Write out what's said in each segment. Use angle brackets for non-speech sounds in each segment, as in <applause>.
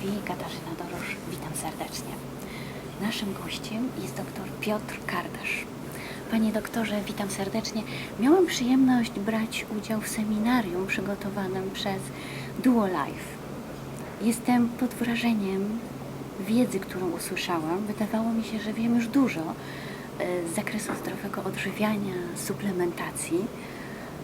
Katarzyna Dorosz, witam serdecznie. Naszym gościem jest dr Piotr Kardasz. Panie doktorze, witam serdecznie. Miałam przyjemność brać udział w seminarium przygotowanym przez Duo Life. Jestem pod wrażeniem wiedzy, którą usłyszałam. Wydawało mi się, że wiem już dużo e, z zakresu zdrowego odżywiania, suplementacji,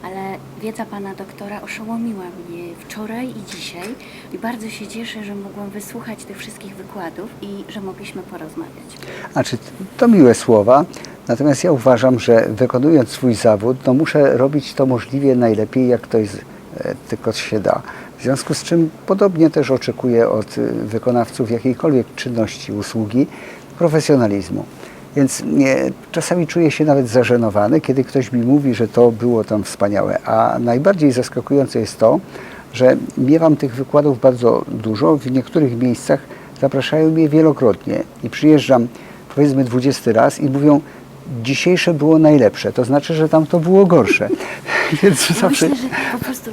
ale wiedza pana doktora oszołomiła mnie wczoraj i dzisiaj i bardzo się cieszę, że mogłam wysłuchać tych wszystkich wykładów i że mogliśmy porozmawiać. Znaczy, to miłe słowa, natomiast ja uważam, że wykonując swój zawód, no muszę robić to możliwie najlepiej, jak to jest, e, tylko się da. W związku z czym podobnie też oczekuję od e, wykonawców jakiejkolwiek czynności, usługi, profesjonalizmu. Więc nie, czasami czuję się nawet zażenowany, kiedy ktoś mi mówi, że to było tam wspaniałe. A najbardziej zaskakujące jest to, że miewam tych wykładów bardzo dużo. W niektórych miejscach zapraszają mnie wielokrotnie i przyjeżdżam powiedzmy 20 raz i mówią, dzisiejsze było najlepsze. To znaczy, że tam to było gorsze. <laughs> Więc Ja zawsze... Myślę, że po prostu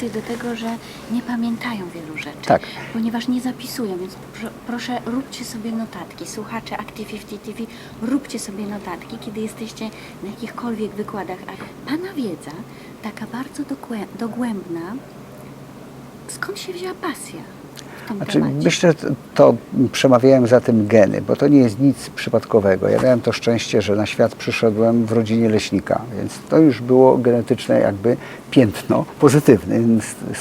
tendencję do tego, że nie pamiętają wielu rzeczy, Tak. ponieważ nie zapisują, więc pro, proszę róbcie sobie notatki. Słuchacze Active 50 TV, róbcie sobie notatki, kiedy jesteście na jakichkolwiek wykładach. A Pana wiedza, taka bardzo dogłębna, skąd się wzięła pasja tym Znaczy, temacie? myślę, że to przemawiają za tym geny, bo to nie jest nic przypadkowego. Ja miałem to szczęście, że na świat przyszedłem w rodzinie leśnika, więc to już było genetyczne jakby piętno, pozytywne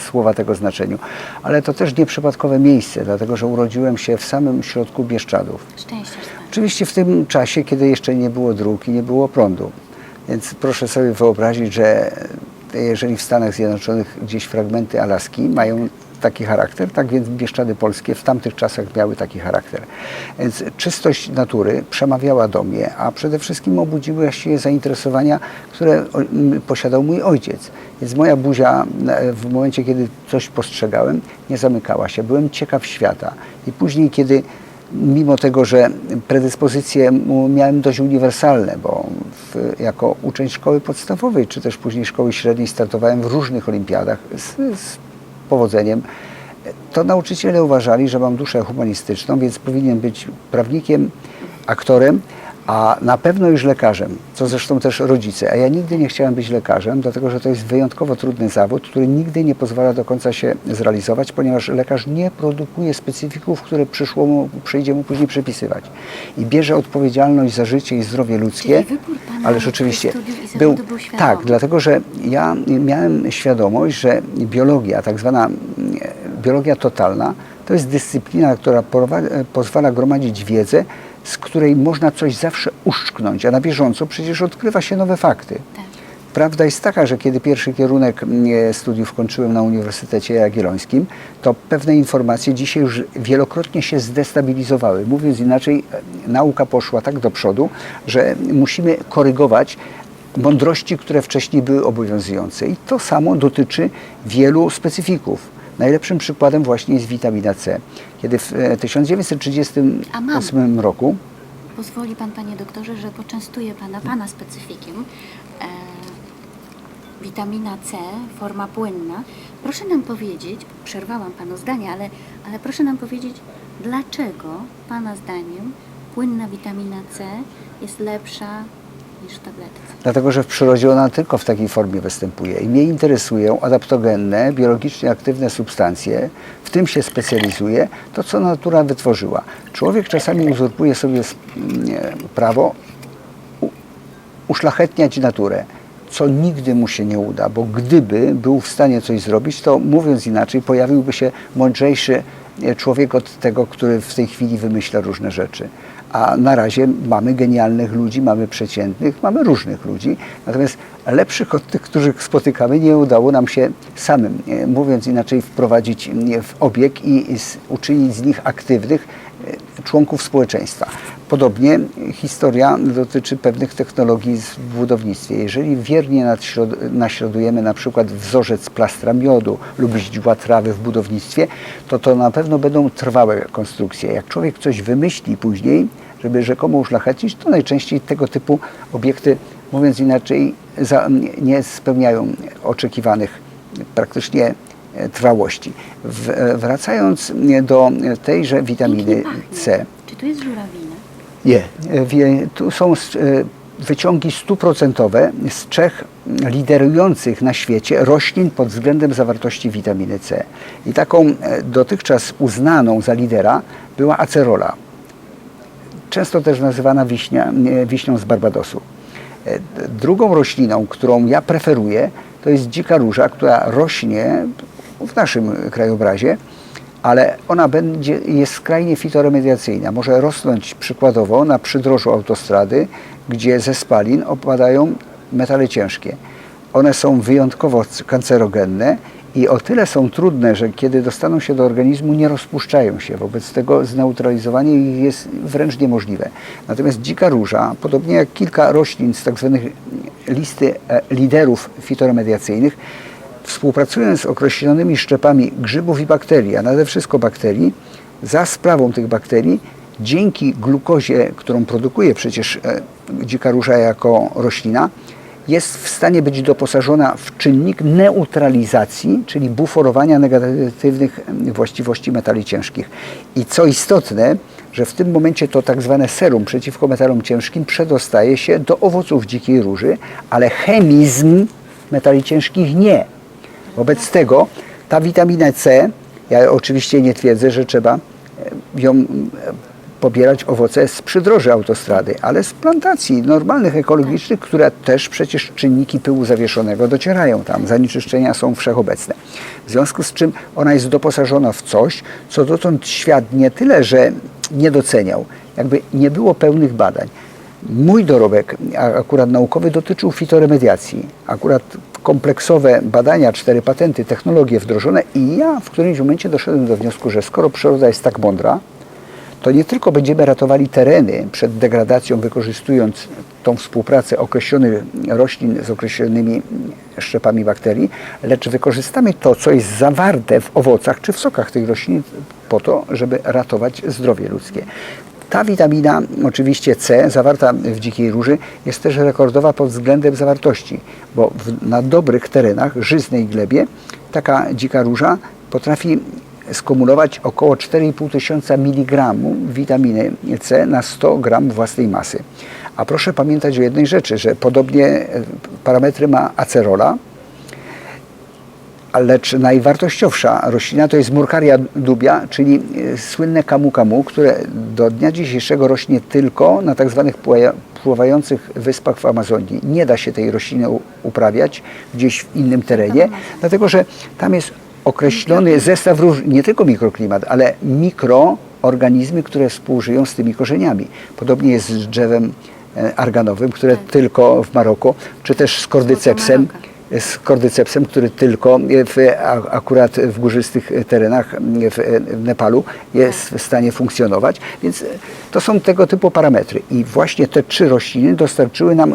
słowa tego znaczeniu. Ale to też nieprzypadkowe miejsce, dlatego że urodziłem się w samym środku Bieszczadów. Szczęście, pan. Oczywiście w tym czasie, kiedy jeszcze nie było dróg i nie było prądu. Więc proszę sobie wyobrazić, że jeżeli w Stanach Zjednoczonych gdzieś fragmenty Alaski mają taki charakter, tak więc Bieszczady Polskie w tamtych czasach miały taki charakter. Więc czystość natury przemawiała do mnie, a przede wszystkim obudziły się zainteresowania, które posiadał mój ojciec. Więc moja buzia e, w momencie, kiedy coś postrzegałem, nie zamykała się. Byłem ciekaw świata. I później, kiedy mimo tego, że predyspozycje miałem dość uniwersalne, bo w, jako uczeń szkoły podstawowej, czy też później szkoły średniej startowałem w różnych olimpiadach z, z powodzeniem, to nauczyciele uważali, że mam duszę humanistyczną, więc powinien być prawnikiem, aktorem, a na pewno już lekarzem, co zresztą też rodzice. A ja nigdy nie chciałem być lekarzem, dlatego że to jest wyjątkowo trudny zawód, który nigdy nie pozwala do końca się zrealizować, ponieważ lekarz nie produkuje specyfików, które przyszło mu, przyjdzie mu później przepisywać. I bierze odpowiedzialność za życie i zdrowie ludzkie. Czyli wybór pana Ależ oczywiście był, był tak, dlatego że ja miałem świadomość, że biologia, tak zwana biologia totalna, to jest dyscyplina, która pozwala gromadzić wiedzę, z której można coś zawsze uszczknąć, a na bieżąco przecież odkrywa się nowe fakty. Tak. Prawda jest taka, że kiedy pierwszy kierunek mm, studiów kończyłem na Uniwersytecie Jagiellońskim, to pewne informacje dzisiaj już wielokrotnie się zdestabilizowały. Mówiąc inaczej, e, nauka poszła tak do przodu, że musimy korygować mądrości, które wcześniej były obowiązujące. I to samo dotyczy wielu specyfików. Najlepszym przykładem właśnie jest witamina C. Kiedy w e, 1938 roku Pozwoli Pan, Panie doktorze, że poczęstuję Pana, Pana specyfikiem. E, witamina C, forma płynna. Proszę nam powiedzieć, przerwałam Panu zdanie, ale, ale proszę nam powiedzieć, dlaczego Pana zdaniem płynna witamina C jest lepsza niż? Dlatego, że w przyrodzie ona tylko w takiej formie występuje. I mnie interesują adaptogenne, biologicznie aktywne substancje, w tym się specjalizuję, to co natura wytworzyła. Człowiek czasami uzurpuje sobie prawo uszlachetniać naturę, co nigdy mu się nie uda, bo gdyby był w stanie coś zrobić, to mówiąc inaczej, pojawiłby się mądrzejszy e, człowiek od tego, który w tej chwili wymyśla różne rzeczy. A na razie mamy genialnych ludzi, mamy przeciętnych, mamy różnych ludzi, natomiast lepszych od tych, których spotykamy, nie udało nam się samym, mówiąc inaczej, wprowadzić w obieg i uczynić z nich aktywnych e, członków społeczeństwa. Podobnie historia dotyczy pewnych technologii w budownictwie. Jeżeli wiernie naśladujemy na przykład wzorzec plastra miodu lub źdźbła trawy w budownictwie, to to na pewno będą trwałe konstrukcje. Jak człowiek coś wymyśli później, żeby rzekomo uszlachetnić, to najczęściej tego typu obiekty, mówiąc inaczej, nie spełniają oczekiwanych praktycznie e, trwałości. E, wracając e, do tejże witaminy. C, Czy tu jest żurawina? Nie. Tu są e, wyciągi stuprocentowe z trzech liderujących na świecie roślin pod względem zawartości witaminy C. I taką e, dotychczas uznaną za lidera była acerola. Często też nazywana wiśnia, wiśnią z Barbadosu. E, Drugą rośliną, którą ja preferuję, to jest dzika róża, która rośnie w naszym krajobrazie, ale ona będzie, jest skrajnie fitoremediacyjna. Może rosnąć przykładowo na przydrożu autostrady, gdzie ze spalin opadają metale ciężkie. One są wyjątkowo kancerogenne i o tyle są trudne, że kiedy dostaną się do organizmu, nie rozpuszczają się. Wobec tego zneutralizowanie ich jest wręcz niemożliwe. Natomiast dzika róża, podobnie jak kilka roślin z tak zwanych listy e, liderów fitoremediacyjnych, współpracując z określonymi szczepami grzybów i bakterii, a nade wszystko bakterii, za sprawą tych bakterii, dzięki glukozie, którą produkuje przecież e, dzika róża jako roślina, jest w stanie być doposażona w czynnik neutralizacji, czyli buforowania negatywnych właściwości metali ciężkich. I co istotne, że w tym momencie to tak zwane serum przeciwko metalom ciężkim przedostaje się do owoców dzikiej róży, ale chemizm metali ciężkich nie. Wobec tego ta witamina C, ja oczywiście nie twierdzę, że trzeba e, ją e, pobierać owoce z przydroży autostrady, ale z plantacji normalnych, ekologicznych, które też przecież czynniki pyłu zawieszonego docierają tam. Zanieczyszczenia są wszechobecne. W związku z czym ona jest doposażona w coś, co dotąd świat nie tyle, że nie doceniał, jakby nie było pełnych badań. Mój dorobek akurat naukowy dotyczył fitoremediacji. Akurat kompleksowe badania, cztery patenty, technologie wdrożone i ja w którymś momencie doszedłem do wniosku, że skoro przyroda jest tak mądra, to nie tylko będziemy ratowali tereny przed degradacją, wykorzystując tą współpracę określonych roślin z określonymi szczepami bakterii, lecz wykorzystamy to, co jest zawarte w owocach czy w sokach tych roślin po to, żeby ratować zdrowie ludzkie. Ta witamina, oczywiście C, zawarta w dzikiej róży, jest też rekordowa pod względem zawartości, bo w, na dobrych terenach, żyznej glebie, taka dzika róża potrafi skumulować około 4,5 tysiąca miligramów witaminy C na 100 gram własnej masy. A proszę pamiętać o jednej rzeczy, że podobnie e, parametry ma acerola, lecz najwartościowsza roślina to jest Murkaria dubia, czyli e, słynne kamu kamu, które do dnia dzisiejszego rośnie tylko na tak zwanych pływa- pływających wyspach w Amazonii. Nie da się tej rośliny uprawiać gdzieś w innym terenie, dlatego że tam jest określony zestaw róż, nie tylko mikroklimat, ale mikroorganizmy, które współżyją z tymi korzeniami. Podobnie jest z drzewem e, arganowym, które tylko w Maroku, czy też z kordycepsem. Z kordycepsem, który tylko w, akurat w górzystych terenach w, w Nepalu jest w stanie funkcjonować. Więc to są tego typu parametry. I właśnie te trzy rośliny dostarczyły nam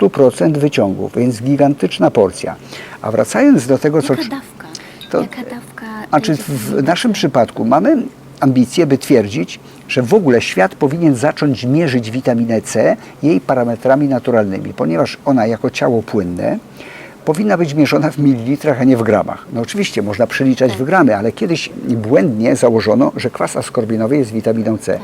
100% wyciągów, więc gigantyczna porcja. A wracając do tego, co... Jaka dawka? to- Jaka dawka? A czy jest w, naszym przypadku mamy ambicje, by twierdzić, że w ogóle świat powinien zacząć mierzyć witaminę C jej parametrami naturalnymi, ponieważ ona jako ciało płynne powinna być mierzona w mililitrach, a nie w gramach. No oczywiście można przeliczać w gramy, ale kiedyś błędnie założono, że kwas askorbinowy jest witaminą C.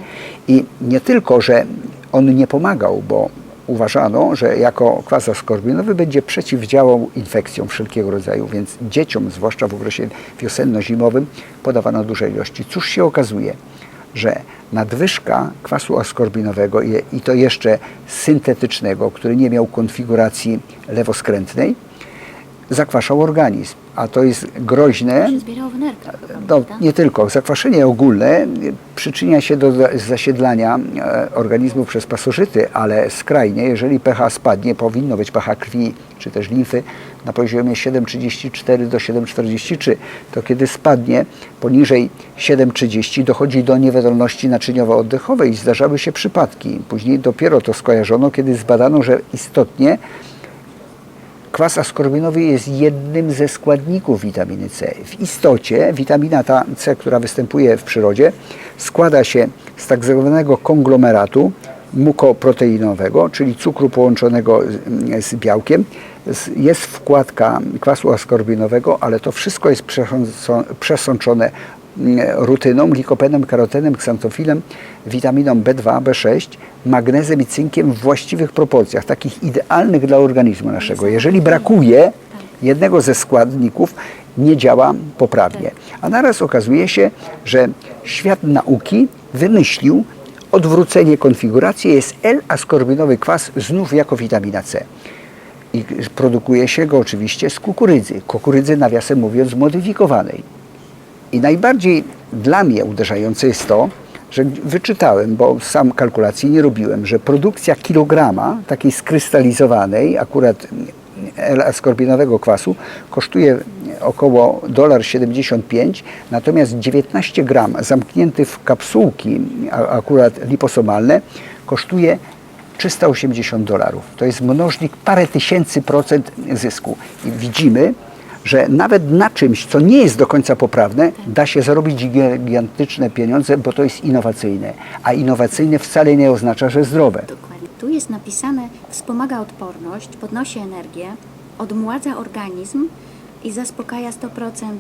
I nie tylko, że on nie pomagał, bo uważano, że jako kwas askorbinowy będzie przeciwdziałał infekcjom wszelkiego rodzaju, więc dzieciom, zwłaszcza w okresie wiosenno-zimowym, podawano duże ilości. Cóż się okazuje? Że nadwyżka kwasu askorbinowego i, to jeszcze syntetycznego, który nie miał konfiguracji lewoskrętnej, zakwaszał organizm, a to jest groźne. W nerkach No, prawda? nie tylko. Zakwaszenie ogólne przyczynia się do za- zasiedlania e, organizmu przez pasożyty, ale skrajnie, jeżeli pH spadnie, powinno być pH krwi czy też limfy na poziomie 7,34 do 7,43, to kiedy spadnie poniżej 7,30 dochodzi do niewydolności naczyniowo-oddechowej i zdarzały się przypadki. Później dopiero to skojarzono, kiedy zbadano, że istotnie Kwas askorbinowy jest jednym ze składników witaminy C. W istocie witamina ta C, która występuje w przyrodzie, składa się z tak zwanego konglomeratu mukoproteinowego, czyli cukru połączonego z- z białkiem, jest wkładka kwasu askorbinowego, ale to wszystko jest przesączone mm, rutyną, likopenem, karotenem, ksantofilem, witaminą B2, B6, magnezem i cynkiem w właściwych proporcjach, takich idealnych dla organizmu naszego. Jeżeli brakuje jednego ze składników, nie działa poprawnie. A naraz okazuje się, że świat nauki wymyślił odwrócenie konfiguracji, jest L-askorbinowy kwas znów jako witamina C. I produkuje się go oczywiście z kukurydzy. Kukurydzy, nawiasem mówiąc, zmodyfikowanej. I najbardziej dla mnie uderzające jest to, że wyczytałem, bo sam kalkulacji nie robiłem, że produkcja kilograma takiej skrystalizowanej, akurat L-askorbinowego kwasu, kosztuje około 1,75 natomiast 19 gram zamknięty w kapsułki, akurat liposomalne, kosztuje 380 dolarów. To jest mnożnik parę tysięcy procent zysku. I widzimy, że nawet na czymś, co nie jest do końca poprawne, da się zarobić gigantyczne pieniądze, bo to jest innowacyjne. A innowacyjne wcale nie oznacza, że zdrowe. Dokładnie. Tu jest napisane, wspomaga odporność, podnosi energię, odmładza organizm i zaspokaja 100%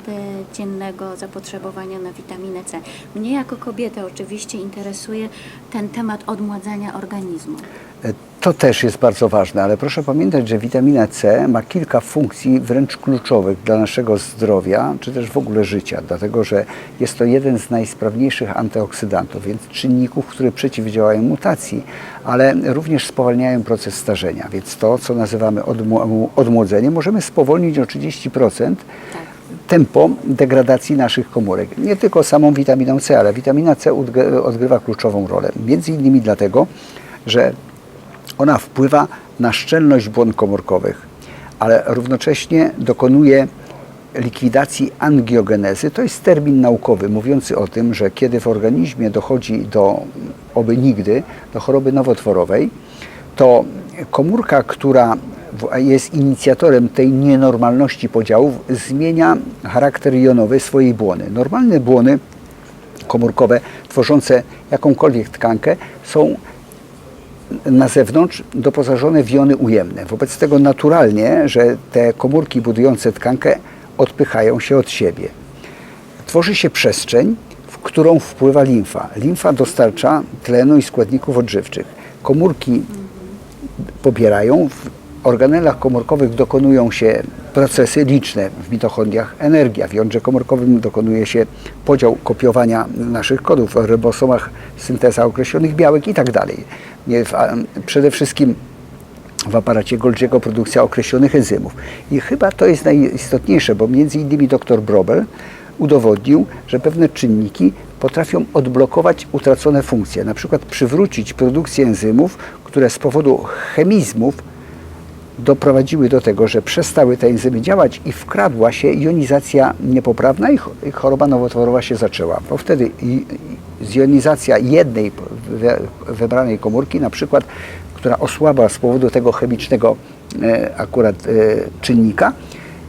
dziennego zapotrzebowania na witaminę C. Mnie jako kobietę oczywiście interesuje ten temat odmładzania organizmu. To też jest bardzo ważne, ale proszę pamiętać, że witamina C ma kilka funkcji wręcz kluczowych dla naszego zdrowia, czy też w ogóle życia, dlatego że jest to jeden z najsprawniejszych antyoksydantów, więc czynników, które przeciwdziałają mutacji, ale również spowalniają proces starzenia. Więc to, co nazywamy odmł- odmłodzeniem, możemy spowolnić o 30% Tak. tempo degradacji naszych komórek. Nie tylko samą witaminą C, ale witamina C odgry- odgrywa kluczową rolę. Między innymi dlatego, że ona wpływa na szczelność błon komórkowych, ale równocześnie dokonuje likwidacji angiogenezy. To jest termin naukowy mówiący o tym, że kiedy w organizmie dochodzi do, oby nigdy, do choroby nowotworowej, to komórka, która jest inicjatorem tej nienormalności podziałów, zmienia charakter jonowy swojej błony. Normalne błony komórkowe tworzące jakąkolwiek tkankę są na zewnątrz doposażone w jony ujemne. Wobec tego naturalnie, że te komórki budujące tkankę odpychają się od siebie. Tworzy się przestrzeń, w którą wpływa limfa. Limfa dostarcza tlenu i składników odżywczych. Komórki pobierają, w organelach komórkowych dokonują się procesy liczne, w mitochondriach energia, w jądrze komórkowym dokonuje się podział kopiowania naszych kodów, w rybosomach synteza określonych białek i tak dalej. Nie, w- Przede wszystkim w aparacie Golgiego produkcja określonych enzymów. I chyba to jest najistotniejsze, bo między innymi dr Brobel udowodnił, że pewne czynniki potrafią odblokować utracone funkcje, na przykład przywrócić produkcję enzymów, które z powodu chemizmów doprowadziły do tego, że przestały te enzymy działać i wkradła się jonizacja niepoprawna i ch- i choroba nowotworowa się zaczęła. Bo wtedy zjonizacja jednej wybranej komórki, na przykład, która osłabła z powodu tego chemicznego e, akurat e, czynnika,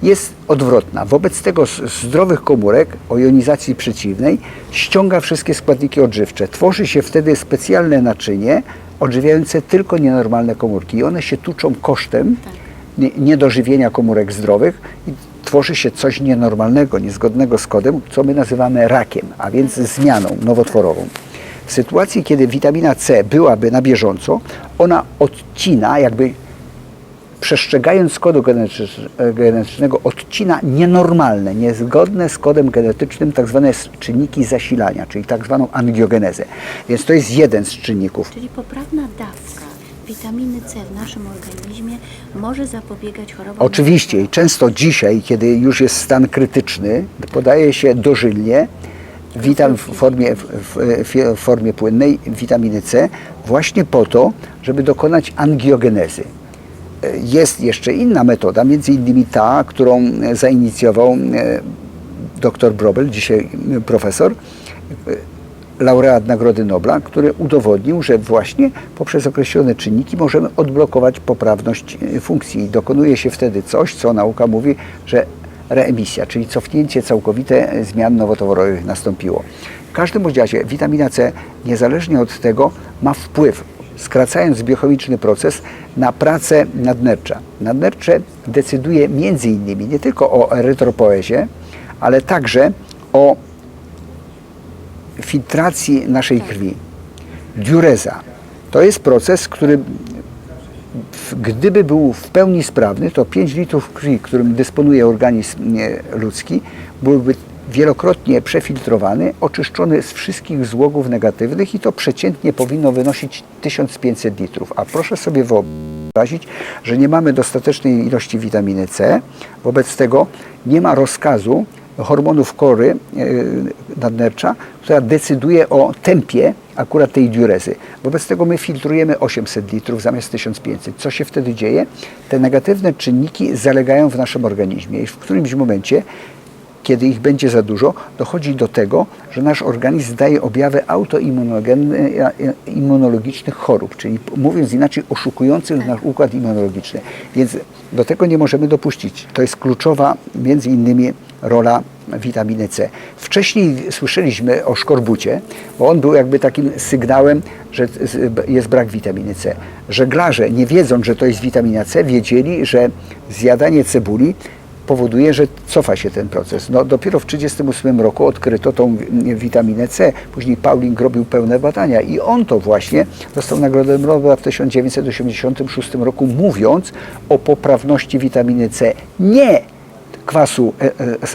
jest odwrotna. Wobec tego z zdrowych komórek o jonizacji przeciwnej ściąga wszystkie składniki odżywcze. Tworzy się wtedy specjalne naczynie odżywiające tylko nienormalne komórki i one się tuczą kosztem nie- niedożywienia komórek zdrowych tworzy się coś nienormalnego, niezgodnego z kodem, co my nazywamy rakiem, a więc zmianą nowotworową. W sytuacji, kiedy witamina C byłaby na bieżąco, ona odcina, jakby przestrzegając kodu genetycz- genetycznego, odcina nienormalne, niezgodne z kodem genetycznym tak zwane czynniki zasilania, czyli tak zwaną angiogenezę. Więc to jest jeden z czynników. Czyli poprawna dawka witaminy C w naszym organizmie może zapobiegać chorobom Oczywiście często dzisiaj, kiedy już jest stan krytyczny, podaje się dożylnie witam w formie, w, w, formie płynnej witaminy C właśnie po to, żeby dokonać angiogenezy. Jest jeszcze inna metoda, między innymi ta, którą zainicjował e, dr Brobel, dzisiaj profesor, laureat Nagrody Nobla, który udowodnił, że właśnie poprzez określone czynniki możemy odblokować poprawność e, funkcji. Dokonuje się wtedy coś, co nauka mówi, że reemisja, czyli cofnięcie całkowite e, zmian nowotworowych nastąpiło. W każdym razie witamina C, niezależnie od tego, ma wpływ skracając biochemiczny proces na pracę nadnercza. Nadnercze decyduje między innymi nie tylko o erytropoezie, ale także o filtracji naszej krwi. Diureza to jest proces, który gdyby był w pełni sprawny, to 5 litrów krwi, którym dysponuje organizm ludzki, byłby wielokrotnie przefiltrowany, oczyszczony z wszystkich złogów negatywnych i to przeciętnie powinno wynosić 1500 litrów. A proszę sobie wyobrazić, że nie mamy dostatecznej ilości witaminy C, wobec tego nie ma rozkazu hormonów kory e, nadnercza, która decyduje o tempie akurat tej diurezy. Wobec tego my filtrujemy 800 litrów zamiast 1500. Co się wtedy dzieje? Te negatywne czynniki zalegają w naszym organizmie i w którymś momencie kiedy ich będzie za dużo, dochodzi do tego, że nasz organizm daje objawy autoimmunologicznych chorób, czyli mówiąc inaczej, oszukujących nasz układ immunologiczny. Więc do tego nie możemy dopuścić. To jest kluczowa między innymi rola witaminy C. Wcześniej słyszeliśmy o szkorbucie, bo on był jakby takim sygnałem, że jest brak witaminy C. Żeglarze, nie wiedząc, że to jest witamina C, wiedzieli, że zjadanie cebuli powoduje, że cofa się ten proces. No, dopiero w 1938 roku odkryto tą witaminę C. Później Pauling robił pełne badania i on to właśnie dostał Nagrodę Nobla w 1986 roku, mówiąc o poprawności witaminy C. Nie kwasu e, e,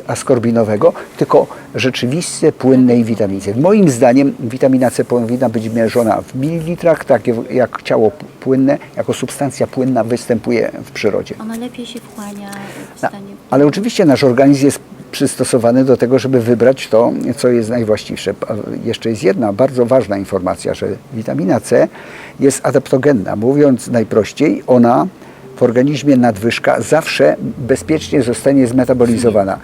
askorbinowego, tylko rzeczywiste płynnej witaminy. Moim zdaniem witamina C powinna być mierzona w mililitrach, tak jak ciało płynne, jako substancja płynna występuje w przyrodzie. Ona lepiej się wchłania w stanie... Ale oczywiście nasz organizm jest przystosowany do tego, żeby wybrać to, co jest najwłaściwsze. Jeszcze jest jedna bardzo ważna informacja, że witamina C jest adaptogenna. Mówiąc najprościej, ona organizmie nadwyżka zawsze bezpiecznie zostanie zmetabolizowana.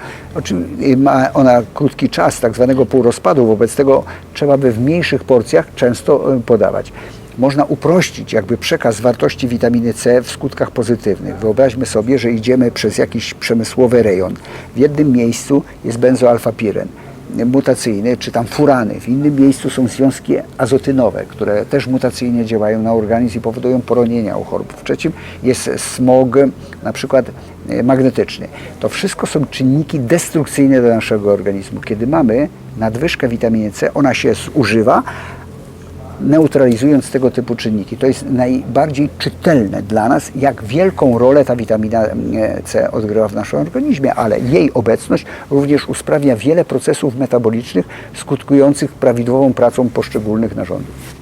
Ma ona krótki czas tak zwanego półrozpadu, wobec tego trzeba by w mniejszych porcjach często e, podawać można uprościć jakby przekaz wartości witaminy C w skutkach pozytywnych. Wyobraźmy sobie, że idziemy przez jakiś przemysłowy rejon. W jednym miejscu jest benzoalfapiren mutacyjny, czy tam furany. W innym miejscu są związki azotynowe, które też mutacyjnie działają na organizm i powodują poronienia u chorób. W trzecim jest smog na przykład e, magnetyczny. To wszystko są czynniki destrukcyjne dla naszego organizmu. Kiedy mamy nadwyżkę witaminy C, ona się zużywa, neutralizując tego typu czynniki. To jest najbardziej czytelne dla nas, jak wielką rolę ta witamina e, C odgrywa w naszym organizmie, ale jej obecność również usprawnia wiele procesów metabolicznych skutkujących prawidłową pracą poszczególnych narządów.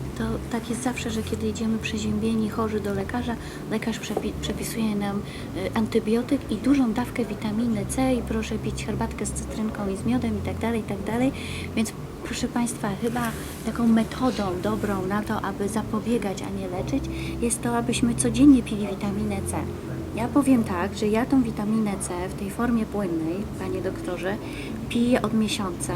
Jest zawsze, że kiedy idziemy przeziębieni, chorzy do lekarza, lekarz przepi- przepisuje nam y, antybiotyk i dużą dawkę witaminy C i proszę pić herbatkę z cytrynką i z miodem i tak dalej, i tak dalej. Więc proszę Państwa, chyba taką metodą dobrą na to, aby zapobiegać, a nie leczyć, jest to, abyśmy codziennie pili witaminę C. Ja powiem tak, że ja tą witaminę C w tej formie płynnej, Panie doktorze, piję od miesiąca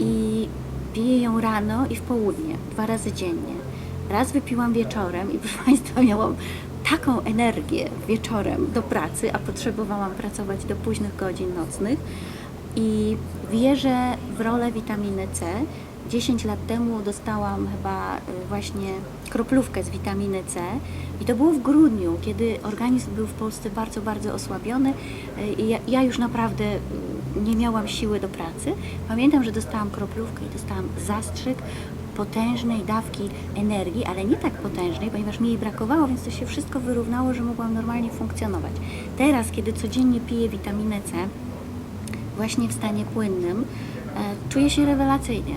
i piję ją rano i w południe, dwa razy dziennie. Raz wypiłam wieczorem i proszę <laughs> Państwa, miałam taką energię wieczorem do pracy, a potrzebowałam pracować do późnych godzin nocnych i wierzę w rolę witaminy C. 10 lat temu dostałam chyba y, właśnie kroplówkę z witaminy C i to było w grudniu, kiedy organizm był w Polsce bardzo, bardzo osłabiony y, i ja, ja już naprawdę y, nie miałam siły do pracy. Pamiętam, że dostałam kroplówkę i dostałam zastrzyk potężnej dawki energii, ale nie tak potężnej, ponieważ mi jej brakowało, więc to się wszystko wyrównało, że mogłam normalnie funkcjonować. Teraz, kiedy codziennie piję witaminę C, właśnie w stanie płynnym, e, czuję się rewelacyjnie.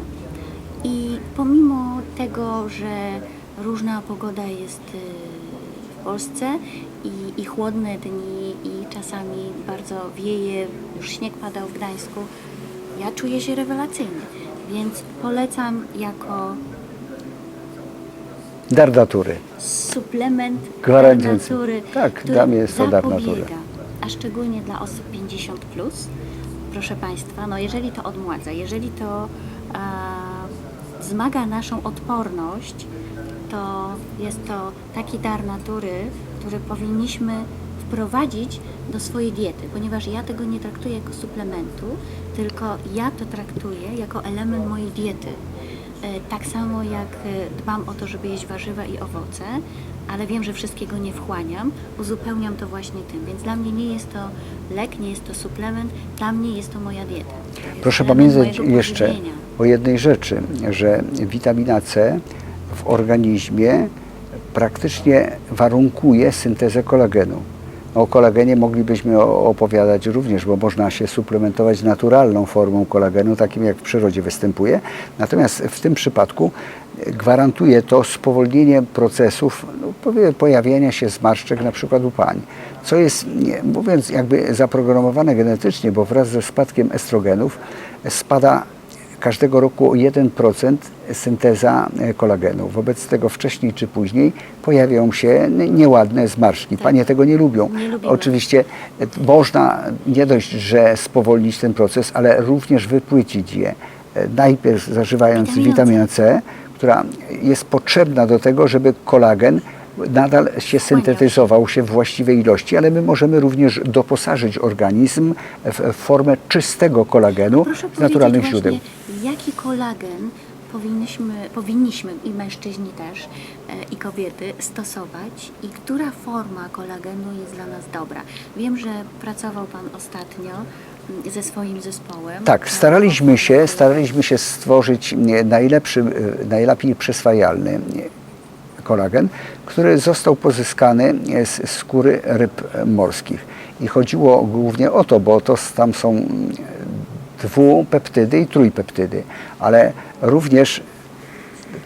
I pomimo tego, że różna pogoda jest e, w Polsce i, i chłodne dni i czasami bardzo wieje, już śnieg padał w Gdańsku, ja czuję się rewelacyjnie. Więc polecam jako Dar natury. suplement Gwarantujący. dar natury, Tak, który dla mnie jest to dar zapobiega, natury. A szczególnie dla osób 50+, plus, proszę Państwa, no jeżeli to odmładza, jeżeli to e, wzmaga naszą odporność, to jest to taki dar natury, który powinniśmy wprowadzić do swojej diety, ponieważ ja tego nie traktuję jako suplementu, tylko ja to traktuję jako element mojej diety. tak samo jak e, dbam o to, żeby jeść warzywa i owoce, ale wiem, że wszystkiego nie wchłaniam, uzupełniam to właśnie tym. Więc dla mnie nie jest to lek, nie jest to suplement, dla mnie jest to moja dieta. Proszę pamiętać jeszcze o jednej rzeczy, że witamina C w organizmie praktycznie warunkuje syntezę kolagenu. O kolagenie moglibyśmy opowiadać również, bo można się suplementować naturalną formą kolagenu, takim jak w przyrodzie występuje. Natomiast w tym przypadku gwarantuje to spowolnienie procesów no, pojawiania się zmarszczek na przykład u pań, co jest, mówiąc jakby zaprogramowane genetycznie, bo wraz ze spadkiem estrogenów spada każdego roku o 1% synteza e, kolagenu. Wobec tego wcześniej czy później pojawią się nieładne zmarszczki. Panie tego nie lubią. Nie. Oczywiście e, można nie dość, że spowolnić ten proces, ale również wypłycić je. E, Najpierw zażywając Witaminę C. witaminę C, która jest potrzebna do tego, żeby kolagen nadal się syntetyzował się w właściwej ilości, ale my możemy również doposażyć organizm w formę czystego kolagenu z naturalnych źródeł. Jaki kolagen powinniśmy, powinniśmy i mężczyźni też, e, i kobiety stosować i która forma kolagenu jest dla nas dobra. Wiem, że pracował Pan ostatnio mm, ze swoim zespołem. Tak, nad staraliśmy się, staraliśmy się stworzyć nie, najlepszy, e, najlepiej przyswajalny nie, kolagen, który został pozyskany e, z skóry ryb morskich. I chodziło głównie o to, bo to tam są mm, dwupeptydy i trójpeptydy, ale również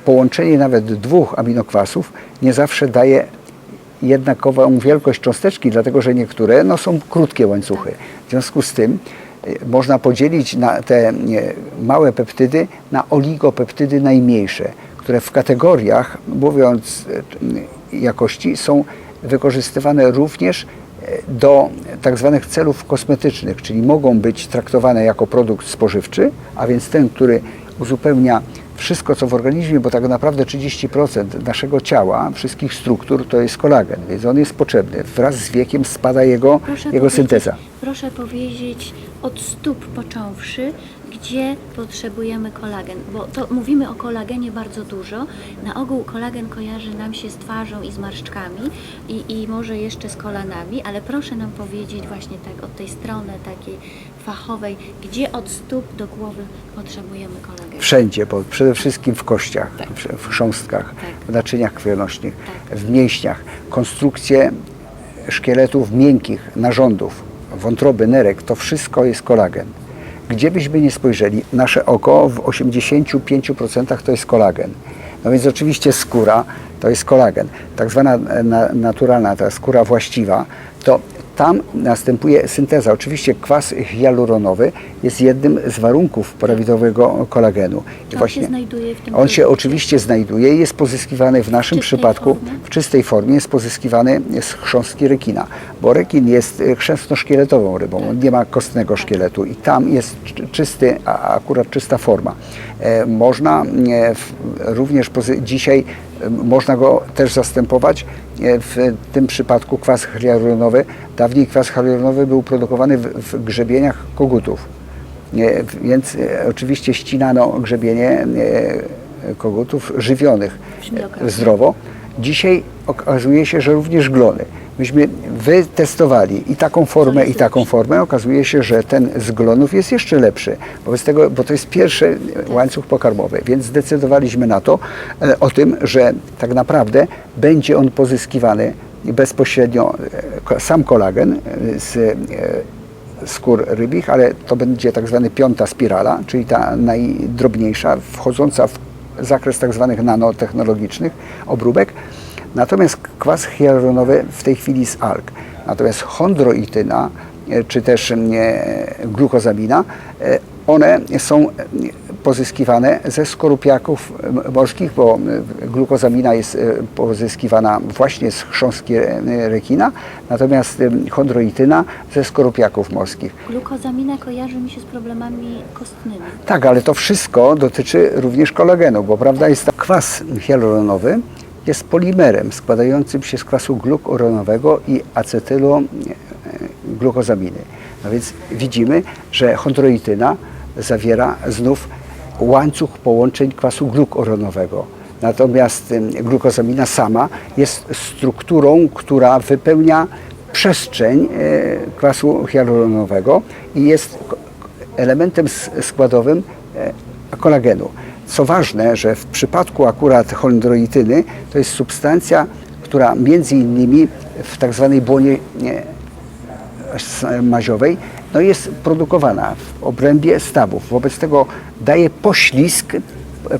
połączenie nawet dwóch aminokwasów nie zawsze daje jednakową wielkość cząsteczki, dlatego że niektóre no, są krótkie łańcuchy. W związku z tym e, można podzielić te małe peptydy na oligopeptydy najmniejsze, które w kategoriach, mówiąc t- jakości, są wykorzystywane również do tak zwanych celów kosmetycznych, czyli mogą być traktowane jako produkt spożywczy, a więc ten, który uzupełnia wszystko, co w organizmie, bo tak naprawdę 30% naszego ciała, wszystkich struktur to jest kolagen, więc on jest potrzebny. Wraz z wiekiem spada jego, Proszę jego synteza. Proszę powiedzieć od stóp począwszy, gdzie potrzebujemy kolagen, bo to mówimy o kolagenie bardzo dużo. Na ogół kolagen kojarzy nam się z twarzą i z marszczkami i, i może jeszcze z kolanami, ale proszę nam powiedzieć właśnie tak od tej strony takiej fachowej, gdzie od stóp do głowy potrzebujemy kolagen. Wszędzie, bo przede wszystkim w kościach, Tak. w- chrząstkach, Tak. w naczyniach krwionośnych, Tak. w mięśniach. Konstrukcje szkieletów miękkich, narządów, wątroby, nerek, to wszystko jest kolagen. Gdzie byśmy nie spojrzeli, nasze oko w 85% to jest kolagen. No więc oczywiście skóra to jest kolagen. Tak zwana e, na, naturalna, ta skóra właściwa, to tam następuje synteza. Oczywiście kwas hialuronowy jest jednym z warunków prawidłowego kolagenu. I on się znajduje w tym On się oczywiście znajduje i jest pozyskiwany w naszym przypadku formie? w czystej formie jest pozyskiwany z chrząstki rekina, bo rekin jest chrzęstno-szkieletową rybą, on nie ma kostnego szkieletu i tam jest czy- czysty, a akurat czysta forma. E, Można e, w- również pozy- dzisiaj e, można go też zastępować w tym przypadku kwas hialuronowy. Dawniej kwas hialuronowy był produkowany w, grzebieniach kogutów. W- Więc e, oczywiście ścinano grzebienie e, kogutów żywionych e, zdrowo. Dzisiaj okazuje się, że również glony. Myśmy wytestowali i taką formę, i taką formę. Okazuje się, że ten z glonów jest jeszcze lepszy. Wobec tego, bo to jest pierwszy łańcuch pokarmowy, więc zdecydowaliśmy na to, e, o tym, że tak naprawdę będzie on pozyskiwany bezpośrednio, e, sam kolagen e, z skór rybich, ale to będzie tak zwany piąta spirala, czyli ta najdrobniejsza, wchodząca w zakres tak zwanych nanotechnologicznych obróbek. Natomiast kwas hialuronowy w tej chwili jest alg. Natomiast chondroityna, e, czy też e, glukozamina, e, one są pozyskiwane ze skorupiaków morskich, bo glukozamina jest pozyskiwana właśnie z chrząstki rekina, natomiast chondroityna ze skorupiaków morskich. Glukozamina kojarzy mi się z problemami kostnymi. Tak, ale to wszystko dotyczy również kolagenu, bo prawda jest tak, kwas hialuronowy jest polimerem składającym się z kwasu glukuronowego i acetyloglukozaminy. No więc widzimy, że chondroityna zawiera znów łańcuch połączeń kwasu glukuronowego. Natomiast glukozamina sama jest strukturą, która wypełnia przestrzeń e, kwasu hialuronowego i jest elementem składowym e, kolagenu. Co ważne, że w przypadku akurat chondroityny to jest substancja, która między innymi w tak zwanej błonie maziowej no jest produkowana w obrębie stawów. Wobec tego daje poślizg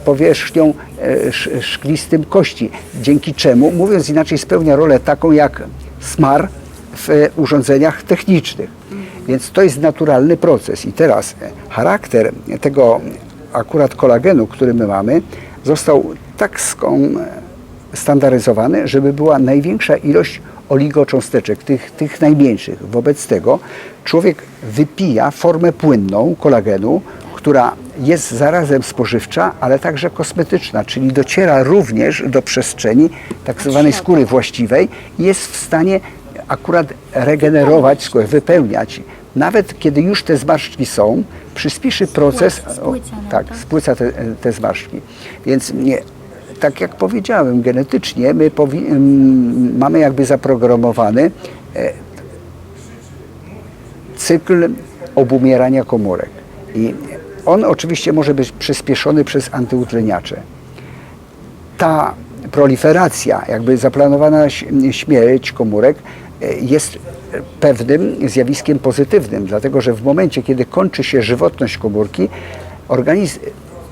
powierzchnią e, sz- szklistym kości, dzięki czemu, mówiąc inaczej, spełnia rolę taką jak smar w urządzeniach technicznych. Więc to jest naturalny proces. I teraz charakter tego akurat kolagenu, który my mamy, został tak skon, standaryzowany, żeby była największa ilość oligocząsteczek, tych, tych najmniejszych. Wobec tego człowiek wypija formę płynną kolagenu, która jest zarazem spożywcza, ale także kosmetyczna, czyli dociera również do przestrzeni tak zwanej skóry właściwej i jest w stanie akurat regenerować skórę, wypełniać. Nawet kiedy już te zmarszczki są, przyspieszy proces, spłyca tak, to. spłyca te, te zmarszczki. Więc nie, tak jak powiedziałem, genetycznie my ym, mamy jakby zaprogramowany e, cykl obumierania komórek. I on oczywiście może być przyspieszony przez antyutleniacze. Ta proliferacja, jakby zaplanowana śmierć komórek e, jest pewnym zjawiskiem pozytywnym, dlatego że w momencie, kiedy kończy się żywotność komórki, organizm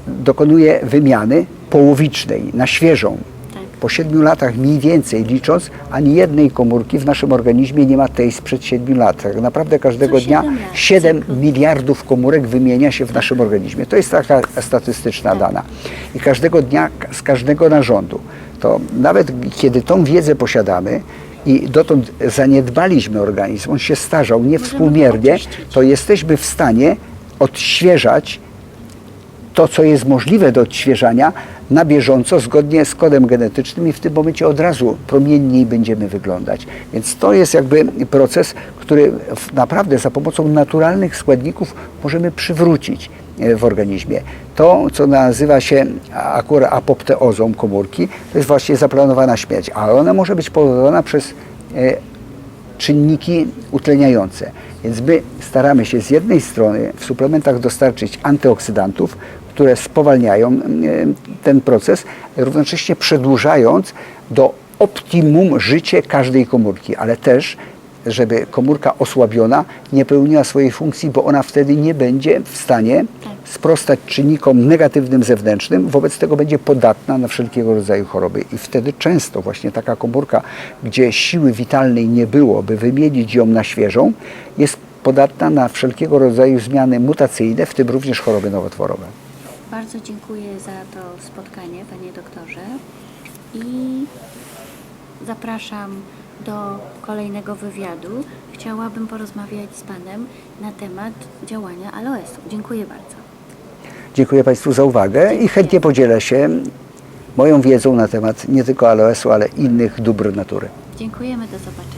dokonuje wymiany połowicznej, na świeżą. Tak. Po siedmiu latach mniej więcej licząc, ani jednej komórki w naszym organizmie nie ma tej sprzed siedmiu lat. Tak naprawdę każdego Co dnia siedem lat, 7 cykl. miliardów komórek wymienia się w naszym organizmie. To jest taka statystyczna dana. I każdego dnia, z każdego narządu. To nawet kiedy tą wiedzę posiadamy i dotąd zaniedbaliśmy organizm, on się starzał niewspółmiernie, to jesteśmy w stanie odświeżać to, co jest możliwe do odświeżania na bieżąco, zgodnie z kodem genetycznym i w tym momencie od razu promienniej będziemy wyglądać. Więc to jest jakby proces, który naprawdę za pomocą naturalnych składników możemy przywrócić w organizmie. To, co nazywa się akurat apopteozą komórki, to jest właśnie zaplanowana śmierć, ale ona może być powodowana przez e, czynniki utleniające. Więc my staramy się z jednej strony w suplementach dostarczyć antyoksydantów, które spowalniają e, ten proces, równocześnie przedłużając do optimum życie każdej komórki, ale też żeby komórka osłabiona nie pełniła swojej funkcji, bo ona wtedy nie będzie w stanie sprostać czynnikom negatywnym zewnętrznym, wobec tego będzie podatna na wszelkiego rodzaju choroby. I wtedy często właśnie taka komórka, gdzie siły witalnej nie było, by wymienić ją na świeżą, jest podatna na wszelkiego rodzaju zmiany mutacyjne, w tym również choroby nowotworowe. Bardzo dziękuję za to spotkanie, panie doktorze. I zapraszam do kolejnego wywiadu. Chciałabym porozmawiać z panem na temat działania aloesu. Dziękuję bardzo. Dziękuję Państwu za uwagę i chętnie podzielę się moją wiedzą na temat nie tylko aloesu, ale innych dóbr natury. Dziękujemy, do zobaczenia.